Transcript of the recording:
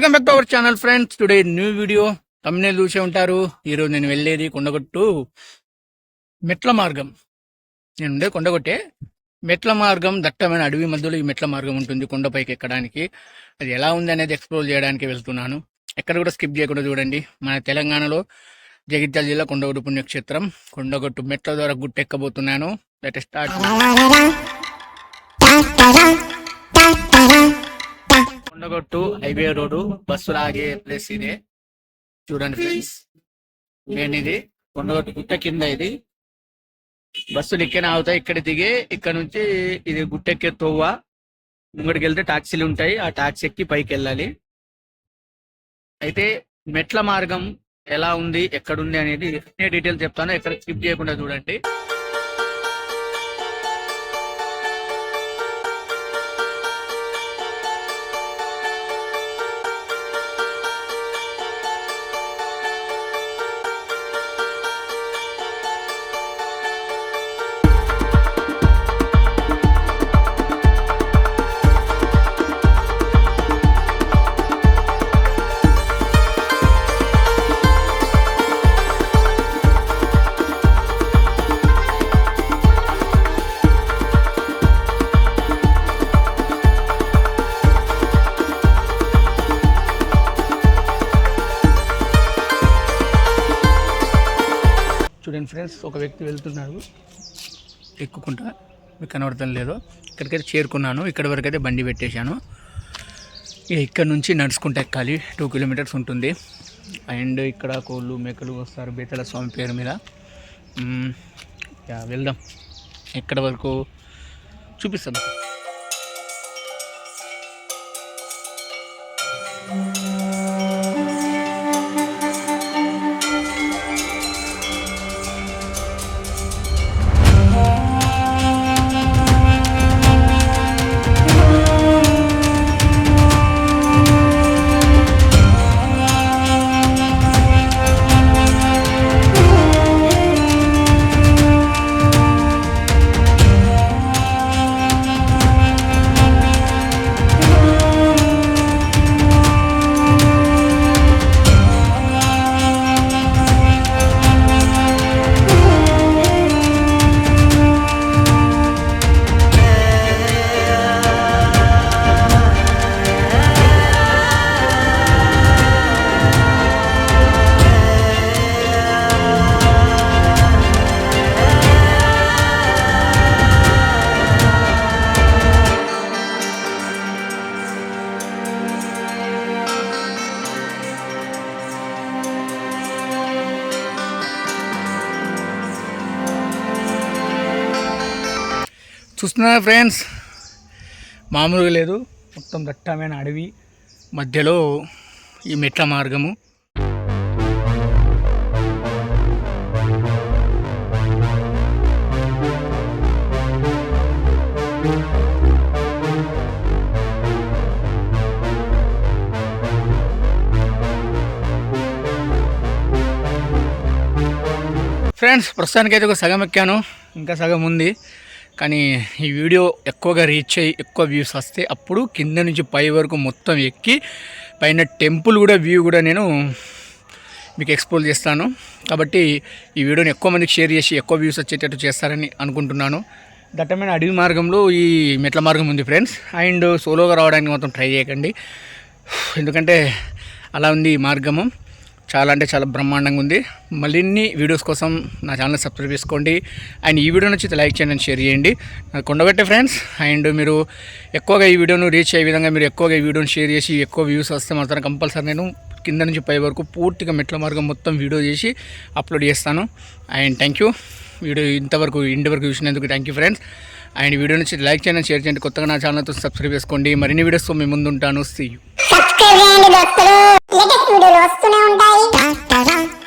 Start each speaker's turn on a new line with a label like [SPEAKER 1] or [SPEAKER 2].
[SPEAKER 1] Welcome back to our channel friends. Today new video. తమ్మునే చూసే ఉంటారు. ఈరోజు నేను వెళ్ళేది కొండగొట్టు మెట్ల మార్గం. నేను ఉండే కొండగొట్టే. మెట్ల మార్గం దట్టమైన అడవి మధ్యలో ఈ మెట్ల మార్గం ఉంటుంది. కొండపైకి ఎక్కడానికి. అది ఎలా ఉంది అనేది ఎక్స్ప్లోర్ చేయడానికి వెళ్తున్నాను. ఎక్కడ కూడా స్కిప్ చేయకుండా చూడండి. మన తెలంగాణలో జగిత్యాల జిల్లా కొండగొట్టు పుణ్యక్షేత్రం. కొండగొట్టు మెట్ల ద్వారా గుట్టెక్కబోతున్నాను. Let start Kondagattu highway road బస్సులు ఆగే ప్లేస్ ఇదే. చూడండి ఫ్రెండ్స్. నేను ఇది. కొండగొట్టు గుట్ట కింద ఇది. బస్సులు ఇక్కడ ఆగుతాయి. ఇక్కడ దిగి ఇక్కడ నుంచి ఇది గుట్టెక్కే తోవ. ముంగడికి వెళ్తే టాక్సీలు ఉంటాయి. ఆ టాక్సీ ఎక్కి పైకి వెళ్ళాలి. అయితే మెట్ల మార్గం ఎలా ఉంది ఎక్కడుంది అనేది నేను డీటెయిల్ చెప్తాను ఎక్కడ స్కిప్ చేయకుండా చూడండి. చూడండి ఫ్రెండ్స్ ఒక వ్యక్తి వెళ్తున్నాడు. ఎక్కుకుంటా మీకు కనబడటం లేదు ఇక్కడికైతే చేరుకున్నాను. ఇక్కడ వరకు అయితే బండి పెట్టేశాను. ఇక్కడ నుంచి నడుచుకుంటా ఎక్కాలి. టూ కిలోమీటర్స్ ఉంటుంది. అండ్ ఇక్కడ కోళ్ళు మేకలు వస్తారు. బేతల స్వామి పేరు మీద. వెళ్దాం. ఎక్కడ వరకు చూపిస్తాను. చూస్తున్నా ఫ్రెండ్స్? మామూలుగా లేదు. మొత్తం దట్టమైన అడవి మధ్యలో ఈ మెట్ల మార్గము. ఫ్రెండ్స్ ప్రస్తుతానికి అయితే ఒక సగం ఎక్కాను. ఇంకా సగం ఉంది. కానీ ఈ వీడియో ఎక్కువగా రీచ్ అయ్యి ఎక్కువ వ్యూస్ వస్తే అప్పుడు కింద నుంచి పై వరకు మొత్తం ఎక్కి పైన టెంపుల్ కూడా వ్యూ కూడా నేను మీకు ఎక్స్ప్లోర్ చేస్తాను. కాబట్టి ఈ వీడియోని ఎక్కువ మందికి షేర్ చేసి ఎక్కువ వ్యూస్ వచ్చేటట్టు చేస్తారని అనుకుంటున్నాను. దట్టమైన అడవి మార్గంలో ఈ మెట్ల మార్గం ఉంది ఫ్రెండ్స్ అండ్ సోలోగా రావడానికి మొత్తం ట్రై చేయకండి. ఎందుకంటే అలా ఉంది ఈ మార్గము. చాలా అంటే చాలా బ్రహ్మాండంగా ఉంది. మరిన్ని వీడియోస్ కోసం నా ఛానల్ సబ్స్క్రైబ్ చేసుకోండి. అండ్ ఈ వీడియో నచ్చితే లైక్ చేయండి షేర్ చేయండి. నాకు కొండగట్టే ఫ్రెండ్స్ అండ్ మీరు ఎక్కువగా ఈ వీడియోను రీచ్ అయ్యే విధంగా మీరు ఎక్కువగా ఈ వీడియోని షేర్ చేసి ఎక్కువ వ్యూస్ వస్తే మాత్రం కంపల్సరీ నేను కింద నుంచి పై వరకు పూర్తిగా మెట్ల మార్గం మొత్తం వీడియో చేసి అప్లోడ్ చేస్తాను. And thank you. వీడియో ఇంతవరకు ఇంటి వరకు చూసినందుకు thank you friends. And video నుంచి లైక్ చేయండి షేర్ చేయండి. కొత్తగా నా ఛానల్తో సబ్స్క్రైబ్ చేసుకోండి. మరిన్ని వీడియోస్తో మీ ముందు ఉంటాను సీ యూ
[SPEAKER 2] లేటెస్ట్ వీడియోలు వస్తూనే ఉంటాయి.